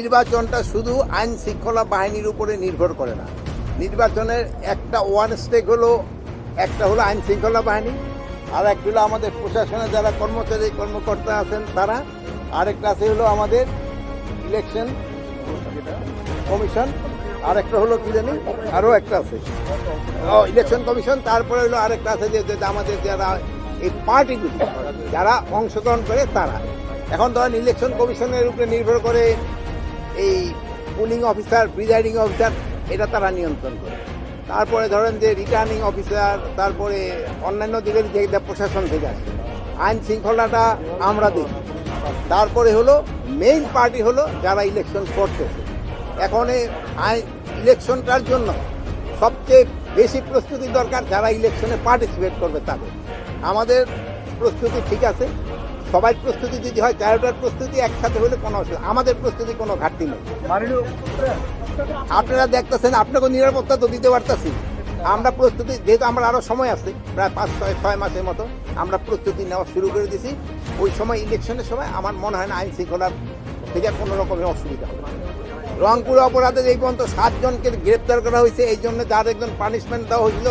নির্বাচনটা শুধু আইন শৃঙ্খলা বাহিনীর উপরে নির্ভর করে না। নির্বাচনের একটা ওয়ান স্টেক হলো, একটা হলো আইন শৃঙ্খলা বাহিনী, আর একটা হলো আমাদের প্রশাসনে যারা কর্মচারী, কর্মকর্তা আছেন তারা, আরেকটা আছে হলো আমাদের ইলেকশন কমিশন আর একটা হলো কি জানি আরও একটা আছে। ইলেকশন কমিশন তারপরে হলো আরেকটা আছে যে আমাদের যারা এই পার্টিগুলি, যারা অংশগ্রহণ করে তারা। এখন ধরেন ইলেকশন কমিশনের উপরে নির্ভর করে পুলিং অফিসার প্রিজাইডিং অফিসার এটা তারা নিয়ন্ত্রণ করে। তারপরে ধরেন যে রিটার্নিং অফিসার তারপরে অন্যান্য দিকের যে প্রশাসন থেকে আসে। আইন শৃঙ্খলাটা আমরা দেখি। তারপরে হলো মেইন পার্টি হলো যারা ইলেকশন করতেছে এখন এই আই- ইলেকশনটার জন্য সবচেয়ে বেশি প্রস্তুতি দরকার যারা ইলেকশনে পার্টিসিপেট করবে তাদের। আমাদের প্রস্তুতি ঠিক আছে। সবাই প্রস্তুতি যদি হয় তেরোটার প্রস্তুতি একসাথে হলে কোনো অসুবিধা আমাদের প্রস্তুতি কোনো ঘাটতি নেই। আপনারা দেখতেছেন আপনাকে নিরাপত্তা তো দিতে পারতেছি। আমরা প্রস্তুতি যেহেতু আমরা আরও সময় আছে প্রায় পাঁচ ছয় ছয় মাসের মতো আমরা প্রস্তুতি নেওয়া শুরু করে দিয়েছি ওই সময় ইলেকশনের সময় আমার মনে হয় না আইন শৃঙ্খলার থেকে কোনো রকমের অসুবিধা হবে। রংপুর অপরাধে এই পর্যন্ত সাতজনকে গ্রেপ্তার করা হয়েছে এই জন্য যার একজন পানিশমেন্ট দেওয়া হয়েছিল